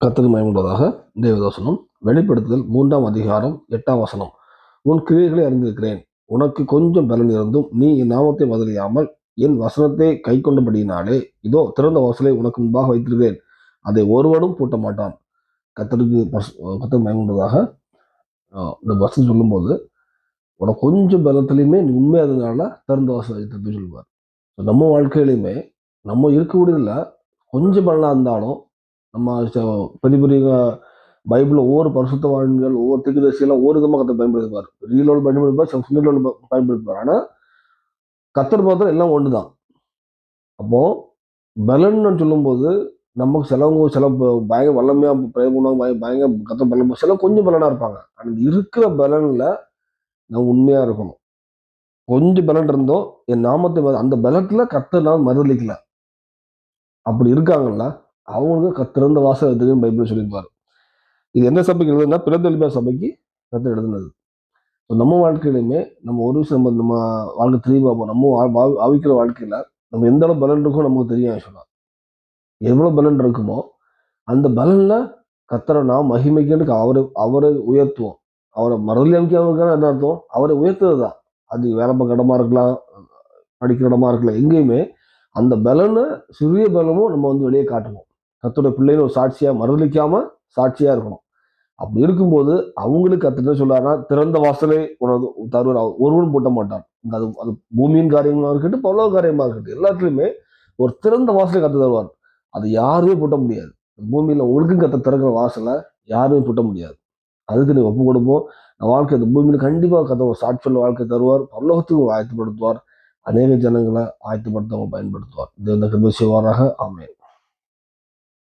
கத்தது மயமுள்ளதாக தேவதாசனம் வெளிப்படுத்துதல் மூன்றாம் அதிகாரம் எட்டாம் வசனம். உன் கிரியைகளை அறிந்திருக்கிறேன். உனக்கு கொஞ்சம் பலன் இருந்தும் நீ என் நாமத்தை பதிலியாமல் என் வசனத்தை கை கொண்டபடியினாலே இதோ திறந்த வாசலை உனக்கு முன்பாக வைத்திருக்கிறேன். அதை ஒருவனும் பூட்ட மாட்டான் கத்தருக்கு கத்தர் மயமுள்ளதாக இந்த வசனம் சொல்லும்போது உனக்கு கொஞ்சம் பலத்துலையுமே நீ உண்மையாததுனால திறந்த வாசல் வைத்திருப்பேன் சொல்லுவார் நம்ம வாழ்க்கையிலையுமே நம்ம இருக்கக்கூடியதில் கொஞ்சம் பலனாக இருந்தாலும் நம்ம பெரிய பெரிய பைபிளில் ஒவ்வொரு பரிசுத்தவான்கள் ஒவ்வொரு திக்குதரிசியெல்லாம் ஒவ்வொரு விதமாக கத்தை பயன்படுத்துவார் ரீலோடு பயன்படுத்துவார் சில சுமிலோடு பயன்படுத்துவார் ஆனால் கத்தர் பார்த்தா எல்லாம் ஒன்று தான் அப்போது பலன்னு சொல்லும்போது நமக்கு சிலவங்க சில ப- பயங்கர வல்லமையாக பிரயோகம் பண்ணுவாங்க பய- பயங்கர கத்த பலம் சில கொஞ்சம் பலனாக இருப்பாங்க. ஆனால் இருக்கிற பலனில் நம்ம உண்மையாக இருக்கணும். கொஞ்சம் பலன் இருந்தோம் என் நாமத்தை அந்த பலத்தில் கத்தை நான் மறுதளிக்கல. அப்படி இருக்காங்கல்ல அவங்களுக்கு கத்திறந்த வாசல் எடுத்துன்னு பைபிள் சொல்லியிருப்பார். இது எந்த சபைக்கு எழுதுனா பிறந்தெளிப்பா சபைக்கு கத்தர் எழுதுனது. ஸோ நம்ம வாழ்க்கையிலுமே நம்ம ஒரு விஷயம் நம்ம நம்ம வாழ்க்கை தெரிய பார்ப்போம். நம்ம ஆவிக்கிற வாழ்க்கையில் நம்ம எந்த அளவு பலன் இருக்கோ நமக்கு தெரியும் சொல்லலாம் எவ்வளவு பலன் இருக்குமோ அந்த பலனில் கத்தரை நாம் மகிமைக்கு அவரை அவரை உயர்த்துவோம். அவரை மறுதலி அமைக்காமல் என்ன அர்த்தம்? அவரை உயர்த்துறது தான் அது வேலை பார்க்க இடமா இருக்கலாம் படிக்கிற இடமா இருக்கலாம் எங்கேயுமே அந்த பலனை சிறிய பலமும் நம்ம வந்து வெளியே காட்டணும் கத்தோட பிள்ளைன்னு ஒரு சாட்சியா மறுதளிக்காம சாட்சியா இருக்கணும். அப்படி இருக்கும்போது அவங்களுக்கு கத்து என்ன திறந்த வாசலை உனது தருவார். அவர் ஒருவரும் பூட்ட மாட்டார். அது அது பூமியின் காரியமாக இருக்கட்டும் பல்லவ காரியமாக இருக்கட்டும் எல்லாத்துலேயுமே ஒரு திறந்த வாசலை கத்து தருவார். அது யாருமே பூட்ட முடியாது. பூமியில் உங்களுக்கும் கத்த திறக்கிற வாசலை யாருமே பூட்ட முடியாது. அதுக்கு நீ ஒப்பு கொடுப்போம். நான் வாழ்க்கை இந்த பூமியில் கண்டிப்பாக கத்த ஒரு சாட்சியில் வாழ்க்கை தருவார். பரலோகத்துக்கும் ஆயத்தப்படுத்துவார். அநேக ஜனங்களை ஆயத்தப்படுத்த அவங்க பயன்படுத்துவார். இது இந்த கிருபை செய்வாராக. ஆமென்.